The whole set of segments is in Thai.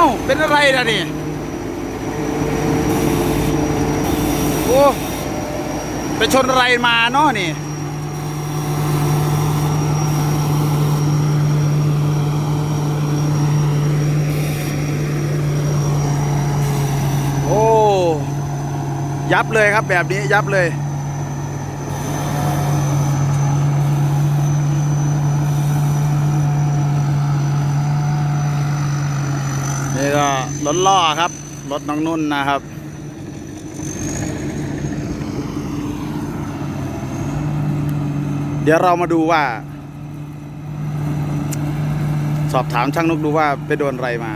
าเป็นอะไรล่ะนี่ โอ้ไปชนอะไรมาเนาะนี่โอ้ยับเลยครับแบบนี้ยับเลย นี่ก็รถล่อครับ รถน้องนุ่นนะครับ เดี๋ยวเรามาดูว่า สอบถามช่างนุกดูว่าไปโดนอะไรมา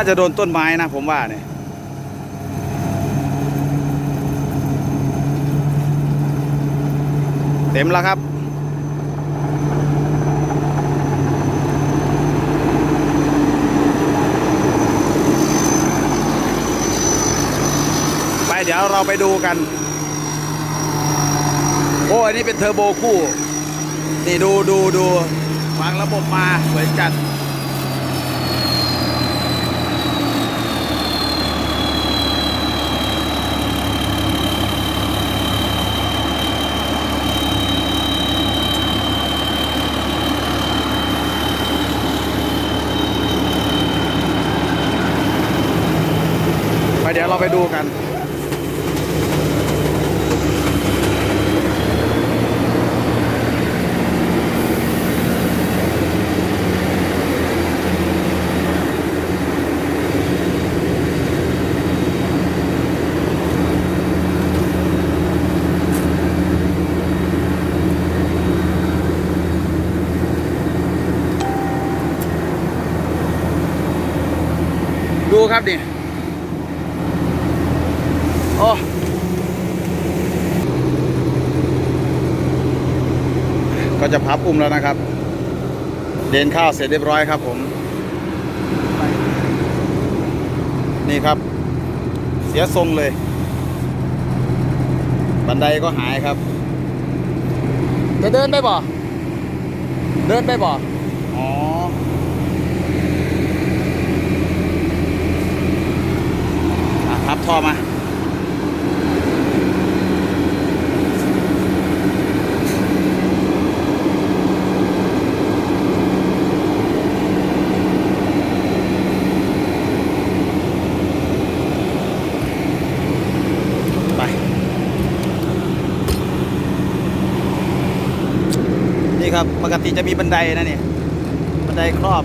น่าจะโดนต้นไม้นะผมว่าเนี่ยเต็มแล้วครับไปเดี๋ยวเราไปดูกัน โอ้อันนี้เป็นเทอร์โบคู่ นี่ดูดูดูวางระบบมาสวยจัด ยวเราไปดูกันดูครับนี่ โอ้ก็จะพับอุ้มแล้วนะครับ เดินข้าวเสร็จเรียบร้อยครับผม นี่ครับ เสียทรงเลย บันไดก็หายครับ จะเดินไปบ่ เดินไปบ่ อ๋ออะพับท่อมา นี่ครับ ปกติจะมีบันไดนะเนี่ยบันไดครอบ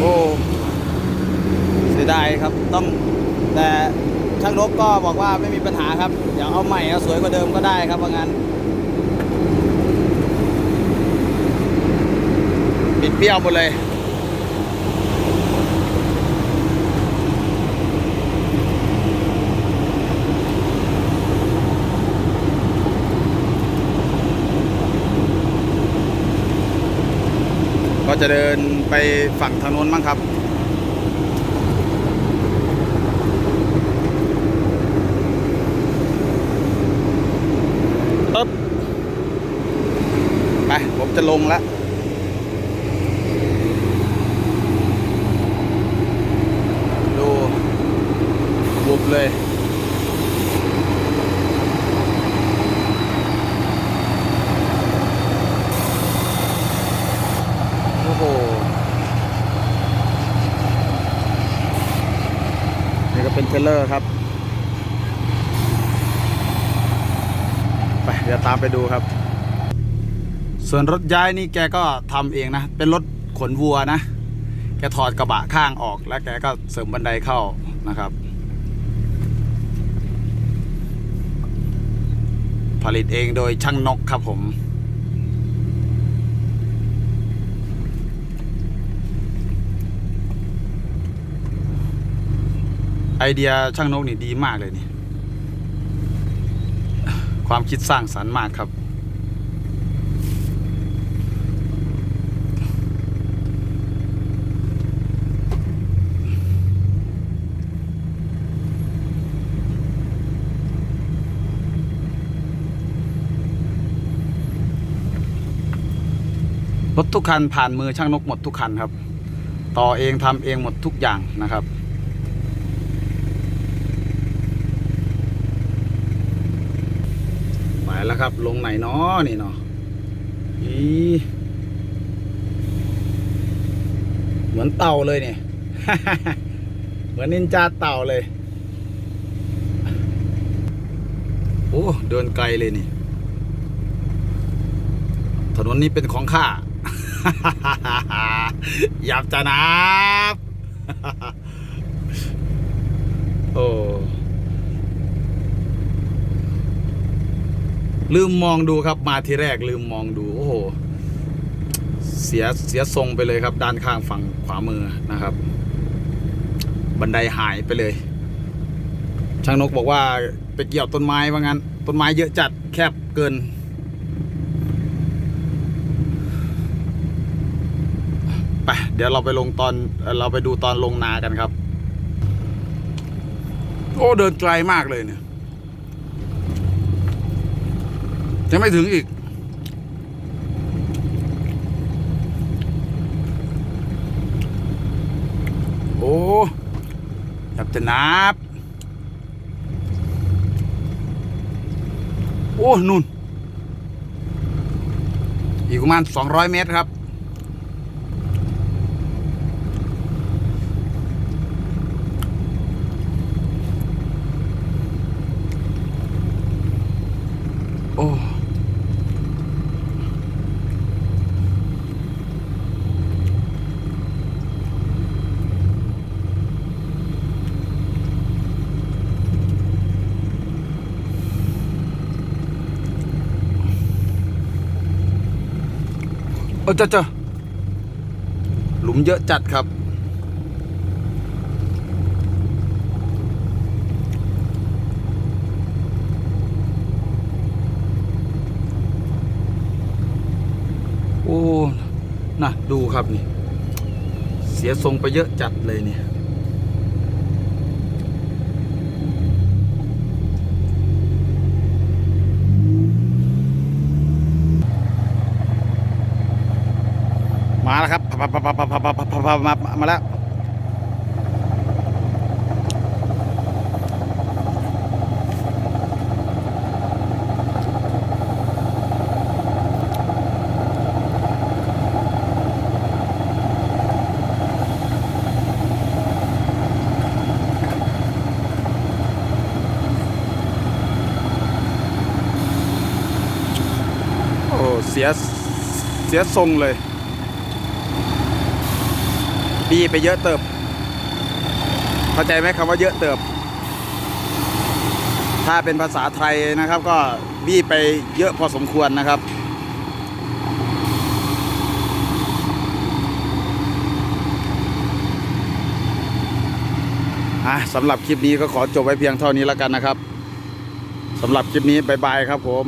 โอ้เสียดายครับต้องแต่ ช่างนกก็บอกว่าไม่มีปัญหาครับ เดี๋ยวเอาใหม่เอาสวยกว่าเดิมก็ได้ครับว่างั้นปิดเปรี้ยวหมดเลยก็จะเดินไปฝั่งทางโน้นมั้งครับ ไป ผมจะ ลงแล้วดูบุบเลยโอ้โหนี่ก็เป็นเทรลเลอร์ครับ ไป เดี๋ยวตามไปดูครับ ส่วนรถย้ายนี่แกก็ทำเองนะ เป็นรถขนวัวนะ แกถอดกระบะข้างออก แล้วแกก็เสริมบันไดเข้านะครับ ผลิตเองโดยช่างนกครับผมไอเดียช่างนกนี่ดีมากเลยนี่ ความคิดสร้างสรรค์มากครับ รถทุกคันผ่านมือช่างนกหมดทุกคันครับ ต่อเองทำเองหมดทุกอย่างนะครับไปแล้วครับ ลงไหนเนาะนี่เนาะอีเหมือนเต่าเลยเนี่ยเหมือนนินจาเต่าเลย โอ้ เดินไกลเลยนี่ ถนนนี้เป็นของข้า หยับจะนับ โอ้ ลืมมองดูครับมาทีแรกลืมมองดู โอ้โห เสียเสียทรงไปเลยครับ ด้านข้างฝั่งขวามือนะครับ บันไดหายไปเลย ช่างนกบอกว่าไปเกี่ยวต้นไม้ว่างั้น ต้นไม้เยอะจัดแคบเกิน ไปเดี๋ยวเราไปลงตอนเราไปดูตอนลงนากันครับ โอ้เดินไกลมากเลยเนี่ยยังไม่ถึงอีก โอ้ยากจะนับ โอ้นุ่น อีกประมาณ 200 เมตรครับ โอ้ เอ้เจ้าเจ้าหลุมเยอะจัดครับ โอ้ น่ะ ดูครับนี่ เสียทรงไปเยอะจัดเลยเนี่ย พับพับพับพับพับพับมามาแล้วเสียเสียทรงเลย บีไปเยอะเติบ เข้าใจไหมคำว่าเยอะเติบ ถ้าเป็นภาษาไทยนะครับก็บีไปเยอะพอสมควรนะครับอะสำหรับคลิปนี้ก็ขอจบไว้เพียงเท่านี้แล้วกันนะครับสำหรับคลิปนี้บายบายครับผม